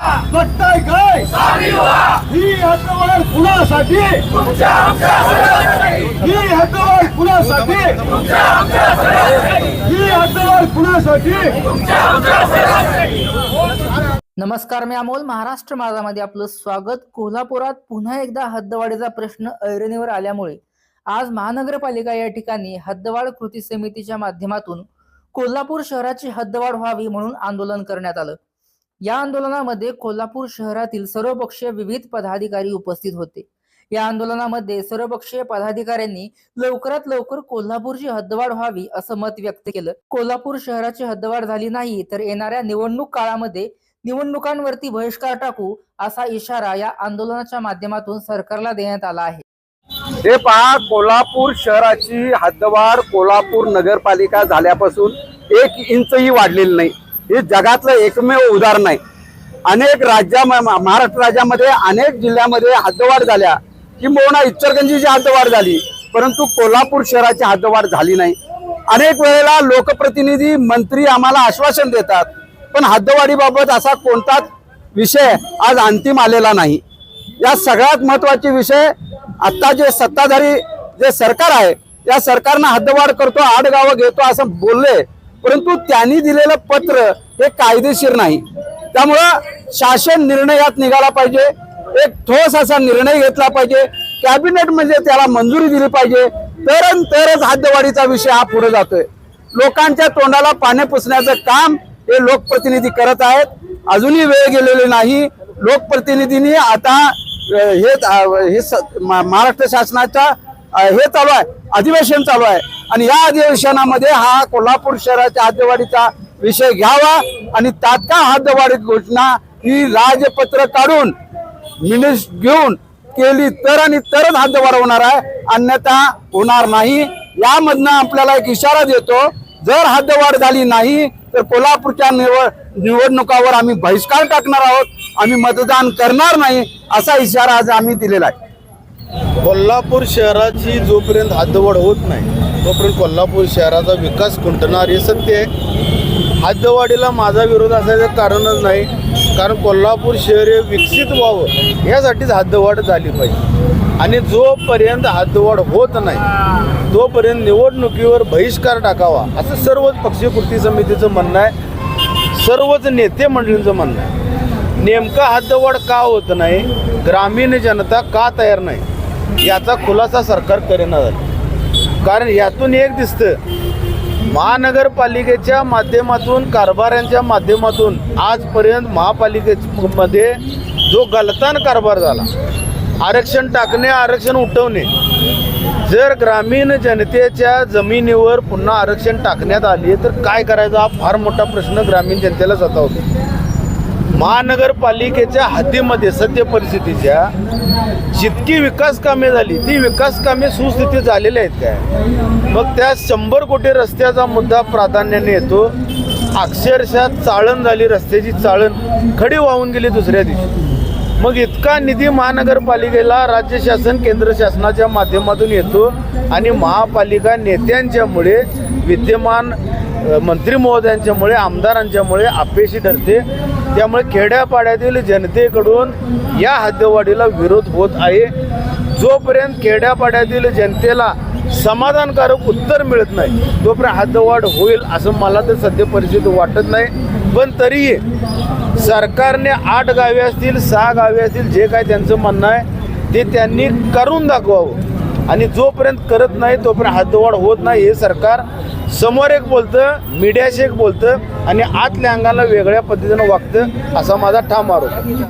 बघताय काय ही हद्दवाढ कुणासाठी ही हद्दवाढ कुणासाठी ही हद्दवाढ कुणासाठी नमस्कार मी अमोल. महाराष्ट्र माझामध्ये आपलं स्वागत. कोल्हापुरात पुन्हा एकदा हद्दवाढीचा प्रश्न ऐरणीवर आल्यामुळे आज महानगरपालिका या ठिकाणी हद्दवाढ कृती समितीच्या माध्यमातून कोल्हापूर शहराची हद्दवाढ व्हावी म्हणून आंदोलन करण्यात आलं. या आंदोलनामध्ये कोल्हापूर शहरातील सर्वपक्षीय विविध पदाधिकारी उपस्थित होते. या आंदोलनामध्ये सर्वपक्षीय पदाधिकाऱ्यांनी लवकरात लवकर कोल्हापूरची हद्दवाढ व्हावी असं मत व्यक्त केलं. कोल्हापूर शहराची हद्दवाढ झाली नाही तर येणाऱ्या निवडणूक काळामध्ये निवडणुकांवरती बहिष्कार टाकू असा इशारा या आंदोलनाच्या माध्यमातून सरकारला देण्यात आला आहे. हे पहा कोल्हापूर शहराची हद्दवाढ कोल्हापूर नगरपालिका झाल्यापासून एक इंचही वाढलेली नाही. हे जगातलं एकमेव उदाहरण आहे. अनेक राज्या महाराष्ट्र राज्यामध्ये अनेक जिल्ह्यामध्ये हद्दवाढ झाल्या. किंबहुना इचलकरंजीची हद्दवाढ झाली. परंतु कोल्हापूर शहराची हद्दवाढ झाली नाही. अनेक वेळेला लोकप्रतिनिधी मंत्री आम्हाला आश्वासन देतात. पण हद्दवाढीबाबत असा कोणताच विषय आज अंतिम आलेला नाही. या सगळ्यात महत्त्वाचे विषय आत्ता जे सत्ताधारी जे सरकार आहे या सरकारनं हद्दवाढ करतो आडगावं घेतो असं बोलले परंतु त्यांनी दिलेलं पत्र हे कायदेशीर नाही. त्यामुळं शासन निर्णयात निघाला पाहिजे. एक ठोस असा निर्णय घेतला पाहिजे. कॅबिनेट म्हणजे त्याला मंजुरी दिली पाहिजे. तरच तरच हद्दवाढीचा विषय हा पुढे जातोय. लोकांच्या तोंडाला पाणी पुसण्याचं काम हे लोकप्रतिनिधी करत आहेत. अजूनही वेळ गेलेली नाही. लोकप्रतिनिधींनी आता हे स- महाराष्ट्र शासनाच्या हे चालू आहे. अधिवेशन चालू आहे. आणि या अधिवेशनामध्ये हा कोल्हापूर शहराच्या हद्दवाढीचा विषय घ्यावा आणि तात्काळ हद्दवाढी घोषणा ही राजपत्र काढून मिनिस घेऊन केली तर आणि तरच हद्दवाढ होणार आहे. अन्यथा होणार नाही. यामधनं आपल्याला एक इशारा देतो जर हद्दवाढ झाली नाही तर कोल्हापूरच्या निवड निवडणुकावर आम्ही बहिष्कार टाकणार आहोत. आम्ही मतदान करणार नाही असा इशारा आज आम्ही दिलेला आहे. कोल्हापूर शहराची जोपर्यंत हद्दवड होत नाही तोपर्यंत कोल्हापूर शहराचा विकास खुंटणार हे सत्य आहे. हद्दवाढीला माझा विरोध असायचं कारणच नाही कारण कोल्हापूर शहर हे विकसित व्हावं यासाठीच हद्दवाढ झाली पाहिजे. आणि जोपर्यंत हद्दवाढ होत नाही तोपर्यंत निवडणुकीवर बहिष्कार टाकावा असं सर्वच पक्षीय कृती समितीचं म्हणणं आहे. सर्वच नेते मंडळींचं म्हणणं आहे. नेमका हद्दवाढ का होत नाही? ग्रामीण जनता का तयार नाही? याचा खुलासा सरकार करेना झाला कारण यातून एक दिसतं महानगरपालिकेच्या माध्यमातून कारभाऱ्यांच्या माध्यमातून आजपर्यंत महापालिकेमध्ये जो गलतान कारभार झाला आरक्षण टाकणे आरक्षण उठवणे जर ग्रामीण जनतेच्या जमिनीवर पुन्हा आरक्षण टाकण्यात आले तर काय करायचं? हा फार मोठा प्रश्न ग्रामीण जनतेला सतावतो. महानगरपालिकेच्या हद्दीमध्ये सद्य परिस्थितीच्या जितकी विकास कामे झाली ती विकास कामे सुस्थितीत झालेली आहेत काय? मग त्या शंभर कोटी रस्त्याचा मुद्दा प्राधान्याने येतो. अक्षरशः चाळण झाली रस्त्याची चाळण खडी वाहून गेली दुसऱ्या दिवशी. मग इतका निधी महानगरपालिकेला राज्य शासन केंद्र शासनाच्या माध्यमातून येतो आणि महापालिका नेत्यांच्यामुळे विद्यमान मंत्री महोदयांच्यामुळे आमदारांच्यामुळे अपयशी ठरते. त्यामुळे खेड्यापाड्यातील जनतेकडून या हद्दवाढीला विरोध होत आहे. जोपर्यंत खेड्यापाड्यातील जनतेला समाधानकारक उत्तर मिळत नाही तोपर्यंत हद्दवाढ होईल असं मला तर सध्या परिस्थिती वाटत नाही. पण तरीही सरकारने आठ गावे असतील सहा गावे असतील जे काय त्यांचं म्हणणं आहे ते त्यांनी करून दाखवावं आणि जोपर्यंत करत नाही तोपर्यंत हातवाढ होत नाही हे सरकार समोर एक बोलतं मीडियाशी एक बोलतं आणि आतल्या अंगाला वेगळ्या पद्धतीनं वागतं असा माझा ठाम आरोप आहे.